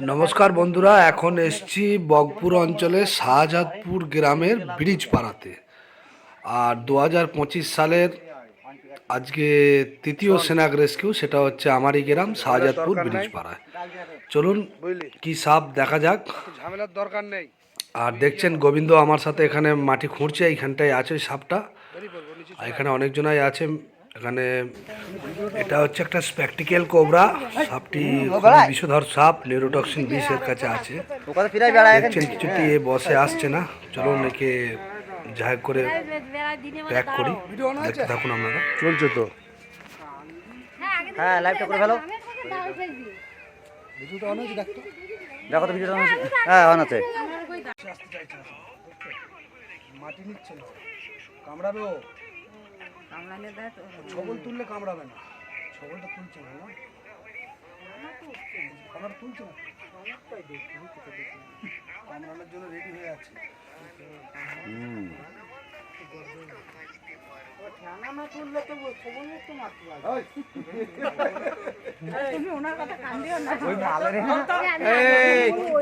নমস্কার বন্ধুরা, এখন এসছি বগপুর অঞ্চলের শাহজাদপুর গ্রামের ব্রিজ পাড়াতে আর দু হাজার পঁচিশ সালের আজকে তৃতীয় সেনাক রেস্কিউ, সেটা হচ্ছে আমারই গ্রাম, শাহজাদপুর ব্রিজ পাড়ায় চলুন, কি সাপ দেখা যাক। ঝামেলার দরকার নেই আর দেখছেন গোবিন্দ আমার সাথে এখানে মাটি খুঁড়ছে, এইখানটায় আছে সাপটা। এখানে অনেকজনাই আছে। এখানে এটা হচ্ছে একটা স্প্যাকটিক্যাল কোবরা সাপটি বিষধর সাপ নিউরোটক্সিন বিষ এর কাছে আছে। দেখছেন কিছুটি এ বসে আসছে না। চলুন একে যাই করে প্যাক করি। দেখতে থাকুন আপনারা। চলছে তো। হ্যাঁ লাইভটা করে ফেলো। দেখো তো ভিডিওটা হ্যাঁ অন আছে। মাটি নিচ্ছে না। কামড়াবে ও। ছবল তুললে কামড়াবে না। ছবলটা তুলছে না না? কামড় তুলছে না? কামড়ানোর জন্য রেডি হয়ে আছে।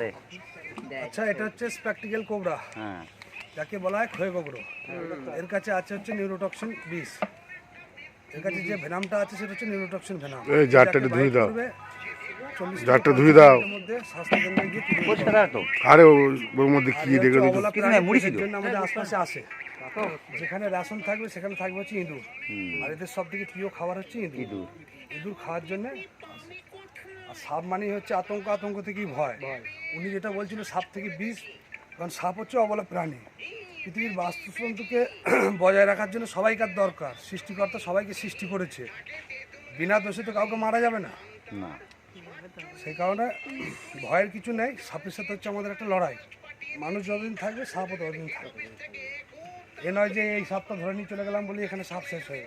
দে। আচ্ছা এটা হচ্ছে স্প্যাকটিক্যাল কোবরা হ্যাঁ। যাকে বলা হয় ক্ষয় গোবর এর কাছে আছে হচ্ছে নিউরোটক্সিন বিষ। এর কাছে যে ভেনামটা আছে সেটা হচ্ছে নিউরোটক্সিন ভেনাম। এই জারটা দাও। করবে, 40 থেকে জারটা ধুয়ে দাও। আরে ওর মধ্যে কি রেখে আমাদের আশপাশে আসে যেখানে রেশন থাকবে সেখানে থাকবে হচ্ছে ইঁদুর। আর এদের সব থেকে প্রিয় খাবার হচ্ছে ইঁদুর। ইঁদুর। ইঁদুর খাওয়ার জন্য আর সাপ মানেই হচ্ছে আতঙ্ক আতঙ্ক থেকেই ভয়। উনি যেটা বলছিল সাপ থেকে বিষ কারণ সাপ হচ্ছে অবলা প্রাণী। পৃথিবীর বাস্তুতন্ত্রকে বজায় রাখার জন্য সবাইকার দরকার। সৃষ্টিকর্তা সবাইকে সৃষ্টি করেছে। বিনা দোষে তো কাউকে মারা যাবে না। না। সেই কারণে ভয়ের কিছু নেই সাপের সাথে হচ্ছে আমাদের একটা লড়াই। মানুষ যতদিন থাকবে সাপও ততদিন থাকবে। এ নয় যে এই সাপটা ধরে নিয়ে চলে গেলাম বলি এখানে সাপ শেষ হয়ে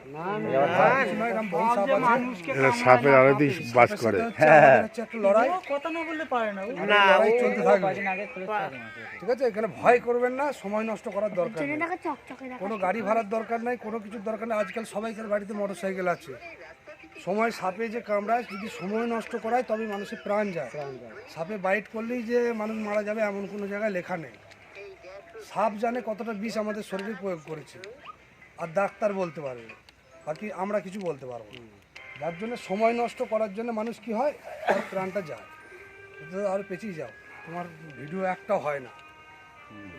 সাপের দিয়ে বাস করে। সাথে হচ্ছে আমাদের হচ্ছে একটা লড়াই। আর লড়াই চলতে থাকবে। ঠিক আছে এখানে ভয় করবেন না সময় নষ্ট করার দরকার নেই। কোনো গাড়ি ভাড়ার দরকার নাই কোনো কিছুর দরকার নেই। আজকাল সবাইকার বাড়িতে মোটর সাইকেল আছে। সময় সাপে যে কামড়ায় যদি সময় নষ্ট করায় তবে মানুষের প্রাণ যায়। প্রাণ যায়। সাপে বাইট করলেই যে মানুষ মারা যাবে এমন কোনো জায়গায় লেখা নেই। সাপ জানে কতটা বিষ আমাদের শরীরে প্রয়োগ করেছে। আর ডাক্তার বলতে পারবে বাকি আমরা কিছু বলতে পারব না। যার জন্য সময় নষ্ট করার জন্য মানুষ কি হয়? তার প্রাণটা যায়। আরও পেঁচিয়ে যাও। তোমার ভিডিও একটাও হয় না।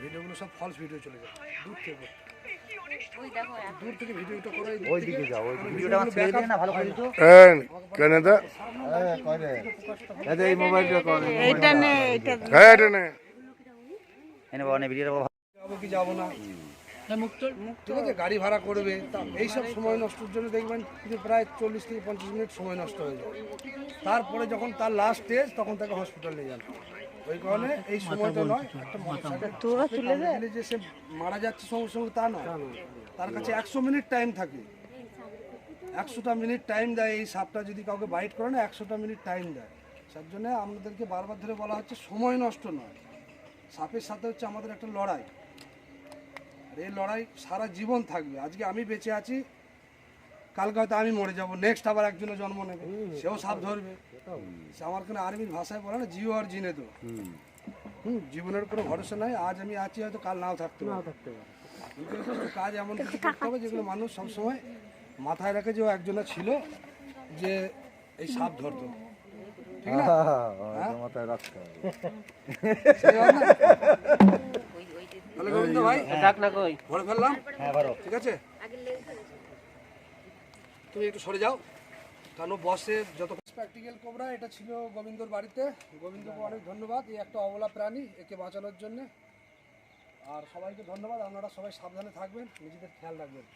ভিডিওগুলো সব ফলস ভিডিও চলে যায়। দূর থেকে। করতে। দূর থেকে ভিডিওটা করে ওই দিকে যাও ভিডিওটা আমার ছেড়ে দিয়ে না ভালো করে দিত এই, কেন দা এইটা নে এইটা হ্যাঁ এটা নে। এনে বাবা নে ভিডিওটা যাব কি যাব না? ঠিক আছে গাড়ি ভাড়া করবে। এইসব সময় নষ্টের জন্য দেখবেন প্রায় চল্লিশ থেকে পঞ্চাশ মিনিট সময় নষ্ট হয়ে যায়। তারপরে যখন তার লাস্ট স্টেজ তখন তাকে হসপিটাল নিয়ে যান ওই কারণে এই সময়টা নয় একটা মোটরসাইকেল কামড়ে যে। সে মারা যাচ্ছে সঙ্গে সঙ্গে তা নয়। তার কাছে একশো মিনিট টাইম থাকে। একশোটা মিনিট টাইম দেয় এই সাপটা যদি কাউকে বাইট করে না একশোটা মিনিট টাইম দেয়। তার জন্য আমাদেরকে বারবার ধরে বলা হচ্ছে সময় নষ্ট নয়। সাপের সাথে হচ্ছে আমাদের একটা লড়াই। আর এই লড়াই সারা জীবন থাকবে। আজকে আমি বেঁচে আছি কালকে হয়তো আমি মরে যাব নেক্সট আবার একজনের জন্ম নেবে। সেও সাপ ধরবে। আমার কোনো আর্মির ভাষায় বলে না জিও আর জিনে তো। হুম। জীবনের কোনো ভরসা নাই। আজ আমি আছি হয়তো কাল নাও থাকতে নাও থাকতে কাজ এমন কিছু করতে হবে যেগুলো মানুষ সবসময় মাথায় রাখে যে ও একজনের ছিল যে এই সাপ ধরতো। ঠিক না? হ্যাঁ? হবে। তাহলে গোবিন্দ ভাই ভরে ফেললাম। হ্যাঁ ঠিক আছে? তুমি একটু সরে যাও। কারণ বসে যত প্র্যাকটিক্যাল কোবরা এটা ছিল গোবিন্দর বাড়িতে। গোবিন্দকে অনেক ধন্যবাদ। এই একটা অবলা প্রাণী, একে বাঁচানোর জন্যে। আর সবাইকে ধন্যবাদ, আপনারা সবাই সাবধানে থাকবেন, নিজেদের খেয়াল রাখবেন।